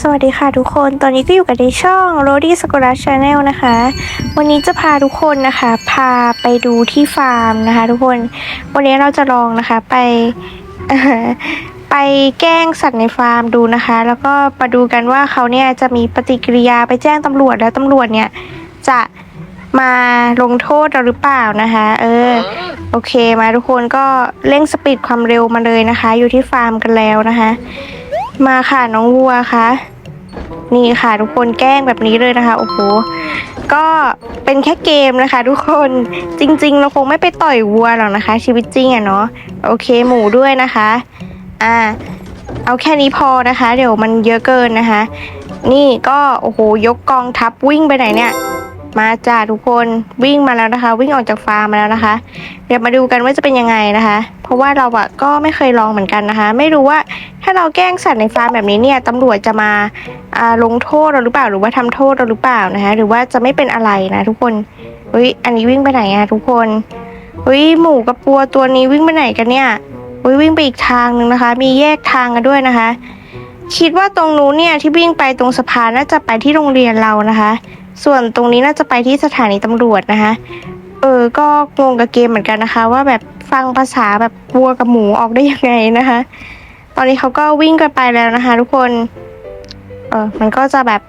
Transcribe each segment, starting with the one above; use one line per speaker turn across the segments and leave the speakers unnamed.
สวัสดีค่ะทุกคน ตอนนี้ก็อยู่กับในช่อง r o d y s a k u r a Channel นะคะ วันนี้จะพาทุกคนนะคะ พาไปดูที่ฟาร์มนะคะ ทุกคน วันนี้เราจะลองนะคะไปไปแกล้งสัตว์ในฟาร์มดูนะคะ แล้วก็มาดูกันว่าเขาเนี่ยจะมีปฏิกิริยาไปแจ้งตำรวจแล้วตำรวจเนี่ยจะมาลงโทษเราหรือเปล่านะคะ เออ โอเคมาทุกคนก็เร่งสปีดความเร็วมาเลยนะคะ อยู่ที่ฟาร์มกันแล้วนะคะ มาค่ะน้องวัวคะนี่ค่ะทุกคนแกล้งแบบนี้เลยนะคะโอ้โหก็เป็นแค่เกมนะคะ ทุกคนจริง ๆ เราคงไม่ไปต่อยวัวหรอกนะคะ ชีวิตจริงอะเนาะโอเคหมูด้วยนะคะอ่าเอาแค่นี้พอนะคะ เดี๋ยวมันเยอะเกินนะคะ นี่ก็โอ้โหยกกองทัพวิ่งไปไหนเนี่ยมาจ้าทุกคนวิ่งมาแล้วนะคะ วิ่งออกจากฟาร์มมาแล้วนะคะ เดี๋ยวมาดูกันว่าจะเป็นยังไงนะคะ เพราะว่าเราอะก็ไม่เคยลองเหมือนกันนะคะ ไม่รู้ว่า ถ้าเราแกล้งสัตว์ในฟาร์มแบบนี้เนี่ยตำรวจจะมาลงโทษเราหรือเปล่า หรือว่าทำโทษเราหรือเปล่านะคะหรือว่าจะไม่เป็นอะไรนะทุกคนเฮ้ยอันนี้วิ่งไปไหนอะทุกคนเฮ้ยหมูกับปัวตัวนี้วิ่งไปไหนกันเนี่ยเฮ้ยวิ่งไปอีกทางหนึ่งนะคะ มีแยกทางกันด้วยนะคะ คิดว่าตรงนู้นเนี่ยที่วิ่งไปตรงสะพานน่าจะไปที่โรงเรียนเรานะคะ ส่วนตรงนี้น่าจะไปที่สถานีตำรวจนะคะเออ ก็งงกับเกมเหมือนกันนะคะ ว่าแบบฟังภาษาแบบวัวกับหมูออกได้ยังไงนะคะ ตอนนี้เขาก็วิ่งกันไปแล้วนะคะ ทุกคน เออมันก็จะแบบ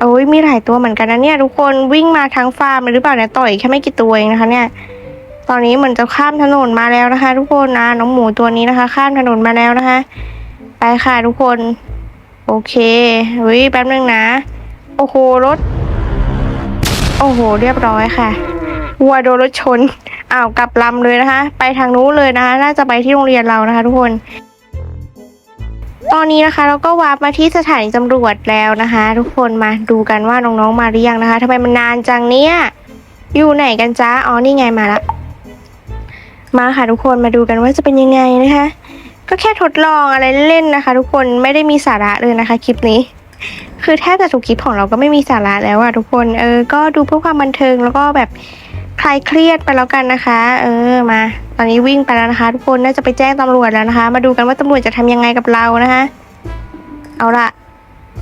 โอ้ยมีหลายตัวเหมือนกันนะเนี่ย ทุกคนวิ่งมาทั้งฟาร์มเลยหรือเปล่าเนี่ยต่อยแค่ไม่กี่ตัวเองนะคะ เนี่ย ตอนนี้เหมือนจะข้ามถนนมาแล้วนะคะ ทุกคนนะน้องหมูตัวนี้นะคะ ข้ามถนนมาแล้วนะคะ ไปค่ะทุกคน โอเคเฮ้ยแป๊บนึงนะ โอ้โหรถ โอ้โห เรียบร้อยค่ะวัวโดนรถชนอ้าวกลับลำเลยนะคะ ไปทางนู้นเลยนะคะ น่าจะไปที่โรงเรียนเรานะคะ ทุกคน ตอนนี้นะคะเราก็วาร์ปมาที่สถานีตำรวจแล้วนะคะ ทุกคนมาดูกันว่าน้องๆมาหรือยังนะคะทำไมมันนานจังเนี่ยอยู่ไหนกันจ้าอ๋อนี่ไงมาละมาค่ะทุกคนมาดูกันว่าจะเป็นยังไงนะคะ ก็แค่ทดลองอะไรเล่นๆนะคะ ทุกคนไม่ได้มีสาระเลยนะคะคลิปนี้ คือแทบจะทุกคลิปของเราก็ไม่มีสาระแล้วอะทุกคนเออก็ดูเพื่อความบันเทิงแล้วก็แบบคลายเครียดไปแล้วกันนะคะ เออมา อนนี้วิ่งไปแล้วนะคะ ทุกคนน่าจะไปแจ้งตำรวจแล้วนะคะ มาดูกันว่าตำรวจจะทำยังไงกับเรานะคะ เอาละ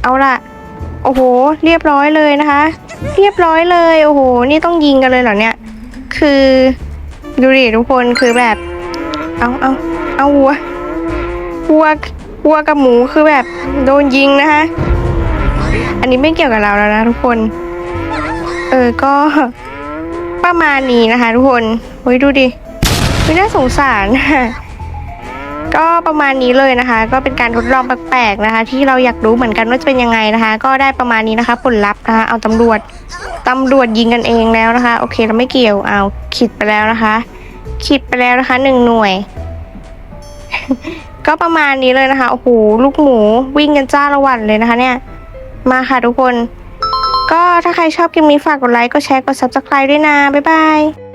เอาละโอ้โห เรียบร้อยเลยนะคะ เรียบร้อยเลย โอ้โห นี่ต้องยิงกันเลยเหรอเนี่ย คือดูดิทุกคนคือแบบ เอาเอาเอาวัววัววัวกับหมูคือแบบโดนยิงนะคะ อันนี้ไม่เกี่ยวกับเราแล้วนะทุกคน เออก็ประมาณนี้นะคะ ทุกคนเฮ้ยดูดิ ไม่น่าสงสารก็ประมาณนี้เลยนะคะ ก็เป็นการทดลองแปลกๆนะคะ ที่เราอยากรู้เหมือนกันว่าจะเป็นยังไงนะคะ ก็ได้ประมาณนี้นะคะ ผลลัพธ์นะคะ เอาตำรวจตำรวจยิงกันเองแล้วนะคะ โอเคเราไม่เกี่ยวเอาขิดไปแล้วนะคะขิดไปแล้วนะคะหนึ่งหน่วย ก็ประมาณนี้เลยนะคะโอ้โหลูกหมูวิ่งกันจ้าละวันเลยนะคะ เนี่ย มาค่ะทุกคน ก็ถ้าใครชอบคลิปนี้ฝากกดไลค์กดแชร์กด subscribe ด้วยนะบ๊ายบาย